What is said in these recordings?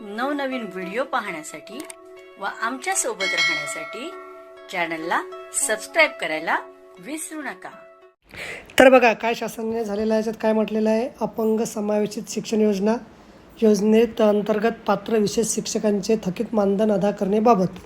नवनवीन व्हिडिओ पाहण्यासाठी व आमच्यासोबत राहण्यासाठी चॅनलला सबस्क्राईब करायला विसरू नका. तर बघा काय शासनाने झालेलं आहे याच्यात काय म्हटलेलं आहे? अपंग समावेशित शिक्षण योजना योजनेत अंतर्गत पात्र विशेष शिक्षकांचे थकीत मानधन अदा करण्याबाबत.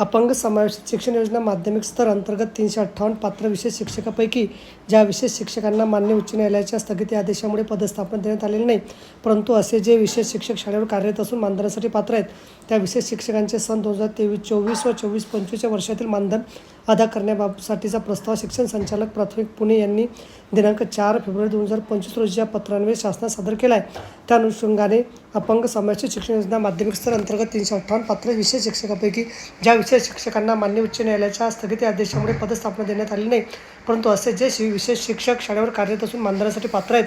अपंग समावेशित शिक्षण योजना माध्यमिक स्तर अंतर्गत तीनशे अठ्ठावन्न पात्र विशेष शिक्षकापैकी ज्या विशेष शिक्षकांना मान्य उच्च न्यायालयाच्या स्थगिती आदेशामुळे पदस्थापन देण्यात आलेले नाही परंतु असे जे विशेष शिक्षक शाळेवर कार्यरत असून मानधनासाठी पात्र आहेत त्या विशेष शिक्षकांचे सन दोन हजार तेवीस चोवीस व चोवीस पंचवीसच्या वर्षातील मानधन अदा करण्याबाबतसाठीचा प्रस्ताव शिक्षण संचालक प्राथमिक पुणे यांनी दिनांक चार फेब्रुवारी दोन हजार पंचवीस रोजी या पत्रान्वये शासनात सादर केला आहे त्या अनुषंगाने अपंग समावेश शिक्षण योजना माध्यमिक स्तर अंतर्गत तीनशे अठ्ठावन्न पात्र विशेष शिक्षकापैकी ज्या विशेष शिक्षकांना मान्य उच्च न्यायालयाच्या स्थगिती आदेशामुळे पदस्थापना देण्यात आली नाही परंतु असे जे शि- विशेष शिक्षक शाळेवर कार्यरत असून मानधनासाठी पात्र आहेत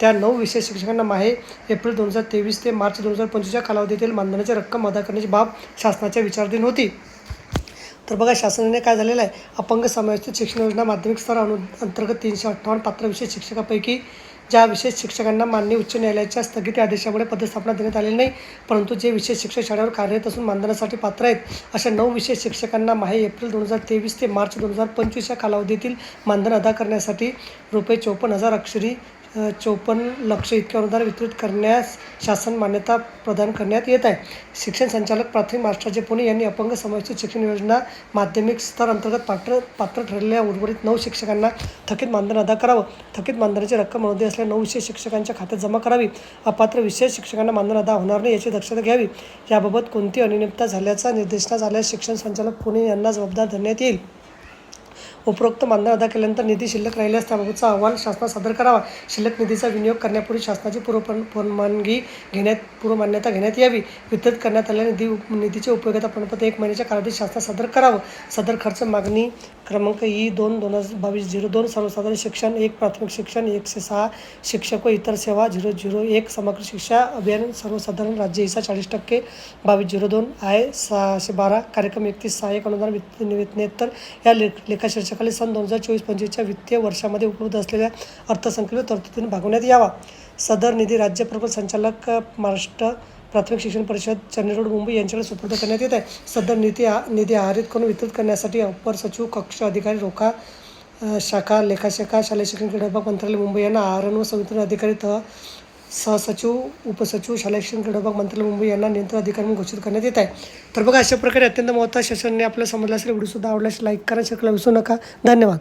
त्या नऊ विशेष शिक्षकांना माहे एप्रिल दोन हजार तेवीस ते मार्च दोन हजार पंचवीसच्या कालावधीतील मानधनाची रक्कम अदा करण्याची बाब शासनाच्या विचाराधीन होती. तर बघा शासनाने काय झालेलं आहे? अपंग समावेशित शिक्षण योजना माध्यमिक स्तर अनु अंतर्गत तीनशे अठ्ठावन्न पात्र विशेष शिक्षकापैकी ज्या विशेष शिक्षकांना मान्य उच्च न्यायालयाच्या स्थगिती आदेशामुळे पदस्थापना देण्यात आलेली नाही परंतु जे विशेष शिक्षक शाळेवर कार्यरत असून मानधनासाठी पात्र आहेत अशा नऊ विशेष शिक्षकांना माहे एप्रिल दोन हजार तेवीस ते मार्च दोन हजार पंचवीसच्या कालावधीतील मानधन अदा करण्यासाठी रुपये चोपन्न हजार अक्षरी चोपन्न लक्ष इतके अनुदान वितरित करण्यास शासन मान्यता प्रदान करण्यात येत आहे. शिक्षण संचालक प्राथमिक महाराष्ट्राचे पुणे यांनी अपंग समावेशित शिक्षण योजना माध्यमिक स्तर अंतर्गत पात्र पात्र ठरलेल्या उर्वरित नऊ शिक्षकांना थकीत मानधन अदा करावं. थकीत मानधनाची रक्कम अवधी असलेल्या नऊ विशेष शिक्षकांच्या खात्यात जमा करावी. अपात्र विशेष शिक्षकांना मानधन अदा होणार नाही याची दक्षता घ्यावी. याबाबत कोणती अनियमितता झाल्याचा निर्देशना झाल्यास शिक्षण संचालक पुणे यांना जबाबदार धरण्यात येईल. उपरोक्त मानधन अदा केल्यानंतर निधी शिल्लक राहिल्यास त्याबाबतचा अहवाल शासनात सादर करावा. शिल्लक निधीचा विनियोग करण्यापूर्वी शासनाची पूर्व परवानगी घेण्यात पूर्व मान्यता घेण्यात यावी. वितरित करण्यात आलेल्या निधी निधीचे उपयोगिता प्रमाणपत्र एक महिन्याच्या कालावधीत शासनात सादर करावं. सदर खर्च मागणी क्रमांक ई दोन दोन हजार बावीस झिरो दोन सर्वसाधारण शिक्षण एक प्राथमिक शिक्षण एकशे सहा शिक्षक व इतर सेवा झिरो झिरो एक समग्र शिक्षा अभियान सर्वसाधारण राज्य हिस्सा चाळीस टक्के बावीस झिरो दोन आय सहाशे बारा कार्यक्रम एकतीस सहा एक अनुदान वित्त निवेदनेतर या लेख लेखाशीर्षकाली सन दोन हजार चोवीस पंचवीसच्या वित्तीय वर्षामध्ये उपलब्ध असलेल्या अर्थसंकल्प तरतुदीने भागवण्यात यावा. सदर निधी राज्य प्रकल्प संचालक महाराष्ट्र प्राथमिक शिक्षण परिषद चेन्नई रोड मुंबई यांच्याकडे सुपूर्द करण्यात येत आहे. सदर निधी आ- निधी आहारित करून वितरित करण्यासाठी अपर सचिव कक्ष अधिकारी रोखा शाखा लेखाशाखा शालेय शिक्षण क्रीडा विभाग मंत्रालय मुंबई यांना आहरण व संवितरण अधिकारी तह सहसचिव उपसचिव शालेय शिक्षण क्रीडा विभाग मंत्रालय मुंबई यांना नियंत्रण अधिकारी म्हणून घोषित करण्यात येत आहे. तर बघा अशा प्रकारे अत्यंत महत्त्वाच्या शासनाने आपल्याला समजला असेल व्हिडिओसुद्धा आवडल्यास लाईक करा शेअर विसरू नका. धन्यवाद.